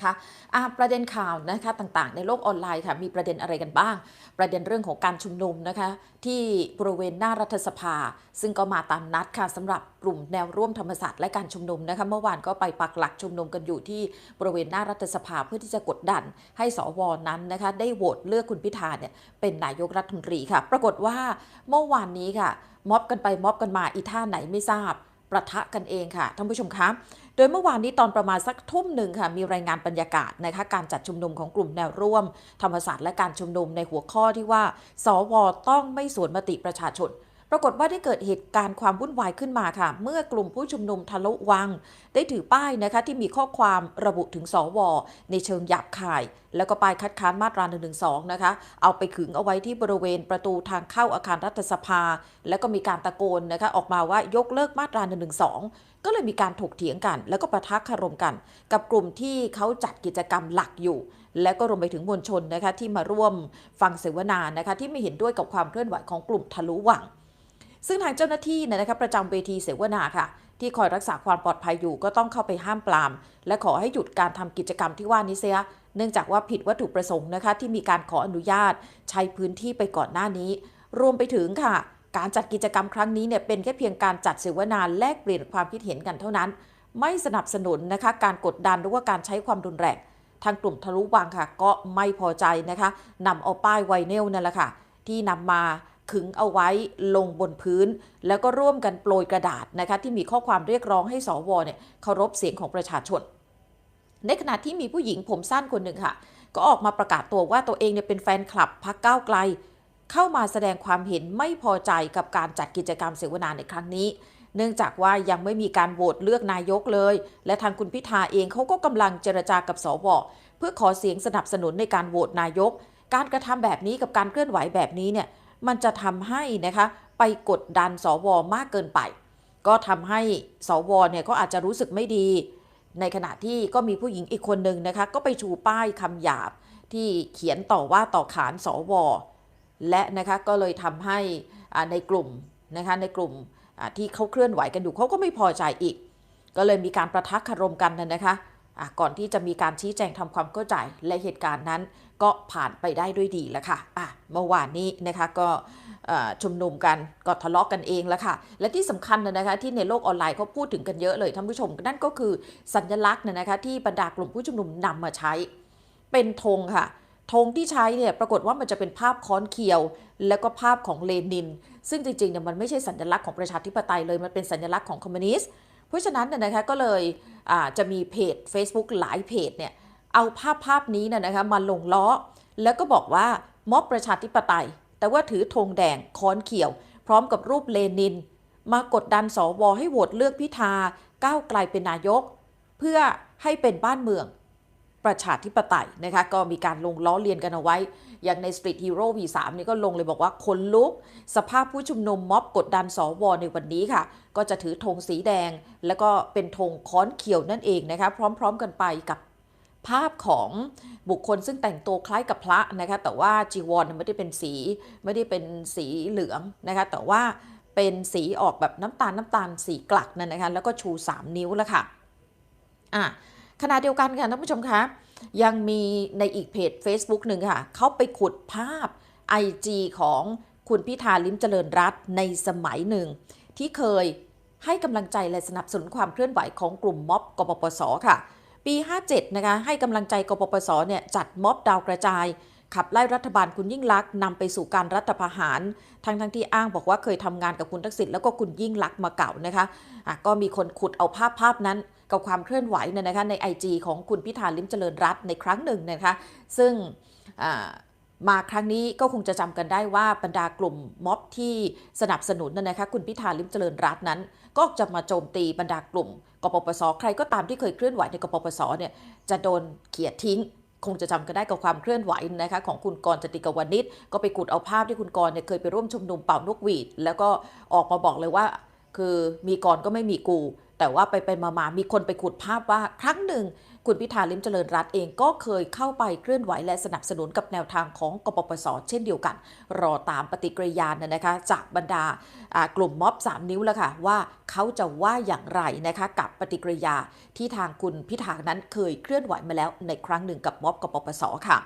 นะคะะประเด็นข่าวนะคะต่างๆ ในโลกออนไลน์ค่ะมีประเด็นอะไรกันบ้าง ประเด็นเรื่องของการชุมนุมนะคะที่บริเวณหน้ารัฐสภา ซึ่งก็มาตามนัดค่ะสำหรับกลุ่มแนวร่วมธรรมศาสตร์และการชุมนุมนะคะเมื่อวานก็ไปปักหลักชุมนุมกันอยู่ที่บริเวณหน้ารัฐสภาเพื่อที่จะกดดัน ให้สวนั้นนะคะได้โหวตเลือกคุณพิธาเนี่ยเป็นนายกรัฐมนตรีค่ะ ปรากฏว่าเมื่อวานนี้ค่ะม็อบกันไปม็อบกันมาอีท่าไหนไม่ทราบประทะกันเองค่ะท่านผู้ชมคะ ดยเมื่อวานนี้ตอนประมาณสักทุ่มหนึ่งค่ะ มีรายงานบรรยากาศนะคะการจัดชุมนุมของกลุ่มแนวร่วม ธรรมศาสตร์และการชุมนุมในหัวข้อที่ว่า สวต้องไม่สวนมติประชาชน ปรากฏว่าได้เกิดเหตุการณ์ความวุ่นวายขึ้นมาค่ะ เมื่อกลุ่มผู้ชุมนุมทะลุวัง ได้ถือป้ายนะคะที่มีข้อความระบุถึงสว ในเชิงหยาบคาย แล้วก็ป้ายคัดค้านมาตรา1นึนะคะ เอาไปขึงเอาไว้ที่บริเวณประตูทางเข้าอาคารรัฐสภา แล้วก็มีการตะโกนนะคะออกมาว่ายกเลิกมาตรา1นึก็เลยมีการถกเถียงกัน แล้วก็ประทักคารมกัน กับกลุ่มที่เขาจัดกิจกรรมหลักอยู่ และก็รวมไปถึงมวลชนนะคะที่มาร่วมฟังเสวนานะคะที่ไม่เห็นด้วยกับความเคลื่อนไหวของกลุ่มทะลุวัง ซึ่งทางเจ้าหน้าที่เนี่ยนะคะประจำเวทีเสวนาค่ะ ที่คอยรักษาความปลอดภัยอยู่ก็ต้องเข้าไปห้ามปราม และขอให้หยุดการทำกิจกรรมที่ว่านี้เสีย เนื่องจากว่าผิดวัตถุประสงค์นะคะ ที่มีการขออนุญาต ใช้พื้นที่ไปก่อนหน้านี้ รวมไปถึงค่ะ การจัดกิจกรรมครั้งนี้เนี่ยเป็นแค่เพียงการจัดเสวนาแลกเปลี่ยนความคิดเห็นกันเท่านั้น ไม่สนับสนุนนะคะการกดดันหรือว่าการใช้ความรุนแรงทางกลุ่มทะลุวังค่ะ ก็ไม่พอใจนะคะนำเอาป้ายไวเนลนั่นแหละค่ะ ที่นำมา ขึงเอาไว้ลงบนพื้น แล้วก็ร่วมกันโปรยกระดาษนะคะที่มีข้อความเรียกร้องให้สวเนี่ยเคารพเสียงของประชาชน ในขณะที่มีผู้หญิงผมสั้นคนหนึ่งค่ะ ก็ออกมาประกาศตัวว่าตัวเองเนี่ยเป็นแฟนคลับพักก้าวไกล เข้ามาแสดงความเห็นไม่พอใจกับการจัดกิจกรรมเสวนาในครั้งนี้เนื่องจากว่ายังไม่มีการโหวตเลือกนายกเลย และทางคุณพิธาเองเขาก็กำลังเจรจากับสวเพื่อขอเสียงสนับสนุนในการโหวตนายก การกระทำแบบนี้กับการเคลื่อนไหวแบบนี้เนี่ย มันจะทำให้นะคะไปกดดันสวมากเกินไป ก็ทำให้สวเนี่ยก็อาจจะรู้สึกไม่ดี ในขณะที่ก็มีผู้หญิงอีกคนหนึ่งนะคะ ก็ไปชูป้ายคำหยาบที่เขียนต่อว่าต่อขานสว และนะคะก็เลยทำให้ในกลุ่มนะคะในกลุ่มที่เขาเคลื่อนไหวกันอยู่เขาก็ไม่พอใจอีก ก็เลยมีการประทักคารมกันนะคะะ ก่อนที่จะมีการชี้แจงทำความเข้าใจและเหตุการณ์นั้นก็ผ่านไปได้ด้วยดีแล้วค่ะอะเมื่อวานนี้นะคะก็ชุมนุมกันก็ทะเลาะกกันเองแล้วค่ะ และที่สำคัญนะคะที่ในโลกออนไลน์เขาพูดถึงกันเยอะเลยท่านผู้ชมนั่นก็คือสัญลักษณ์นะคะที่บรรดากลุ่มผู้ชุมนุมนำมาใช้ เป็นธงค่ะธงที่ใช้เนี่ยปรากฏว่ามันจะเป็นภาพค้อนเคียว แล้วก็ภาพของเลนิน ซึ่งจริงๆเนี่ยมันไม่ใช่สัญลักษณ์ของประชาธิปไตยเลยมันเป็นสัญลักษณ์ของคอมมิวนิสต์ เพราะฉะนั้นเนี่ยนะคะก็เลยจะมีเพจ Facebook หลายเพจเนี่ยเอาภาพภาพนี้นะคะมาลงล้อ แล้วก็บอกว่าม็อบประชาธิปไตย แต่ว่าถือธงแดงค้อนเขียว พร้อมกับรูปเลนิน มากดดันสวให้โหวตเลือกพิธาก้าวไกลเป็นนายก เพื่อให้เป็นบ้านเมือง ประชาธิปไตยนะคะก็มีการลงล้อเลียนกันเอาไว้ อย่างใน Street Hero V3 นี่ก็ลงเลยบอกว่าคนลุก สภาพผู้ชุมนุมม็อบกดดันสวในวันนี้ค่ะ ก็จะถือธงสีแดง แล้วก็เป็นธงค้อนเขียวนั่นเองนะคะ พร้อมๆกันไปกับภาพของบุคคลซึ่งแต่งตัวคล้ายกับพระนะคะ แต่ว่าจีวรไม่ได้เป็นสีไม่ได้เป็นสีเหลืองนะคะ แต่ว่าเป็นสีออกแบบน้ำตาลน้ำตาลสีกลักนั่นนะคะ แล้วก็ชู 3 นิ้วแล้วค่ะอะ ขณะเดียวกันค่ะท่านผู้ชมคะยังมีในอีกเพจ Facebook หนึ่งค่ะเขาไปขุดภาพ IG ของคุณพิธาลิมเจริญรัตในสมัยหนึ่ง ที่เคยให้กำลังใจและสนับสนุนความเคลื่อนไหวของกลุ่มม็อบกปปสค่ะ ปี 57 นะคะให้กำลังใจกปปสเนี่ยจัดม็อบดาวกระจาย ขับไล่รัฐบาลคุณยิ่งลักษณ์นำไปสู่การรัฐประหาร ทั้งทั้งที่อ้างบอกว่าเคยทำงานกับคุณทักษิณแล้วก็คุณยิ่งลักษณ์มาเก่านะคะะก็มีคนขุดเอาภาพภาพนั้น กับความเคลื่อนไหวเนี่ยนะคะใน IG ของคุณพิธาลิมเจริญรัตในครั้งหนึ่งนะคะซึ่งมาครั้งนี้ก็คงจะจำกันได้ว่าบรรดากลุ่มม็อบที่สนับสนุนนะคะคุณพิธาลิมเจริญรัตนั้น ก็จะมาโจมตีบรรดากลุ่มกปปสใครก็ตามที่เคยเคลื่อนไหวในกปปสเนี่ยจะโดนเขียดทิ้ง คงจะจำกันได้กับความเคลื่อนไหวนะคะของคุณกรจติกวนิชก็ไปกุดเอาภาพที่คุณกรเนี่ยเคยไปร่วมชุมนุมเป่านกหวีด แล้วก็ออกมาบอกเลยว่า คือมีกรก็ไม่มีกู แต่ว่าไปไปมามามีคนไปขุดภาพว่าครั้งหนึ่ง คุณพิธาลิมเจริญรัตเองก็เคยเข้าไปเคลื่อนไหวและสนับสนุนกับแนวทางของกปปส เช่นเดียวกัน รอตามปฏิกิริยานะนะคะ จากบรรดาอ่ากลุ่มม็อบ 3 นิ้วแล้วค่ะ ว่าเขาจะว่าอย่างไรนะคะกับปฏิกิริยาที่ทางคุณพิธานั้นเคยเคลื่อนไหวมาแล้วในครั้งหนึ่งกับม็อบกปปสค่ะ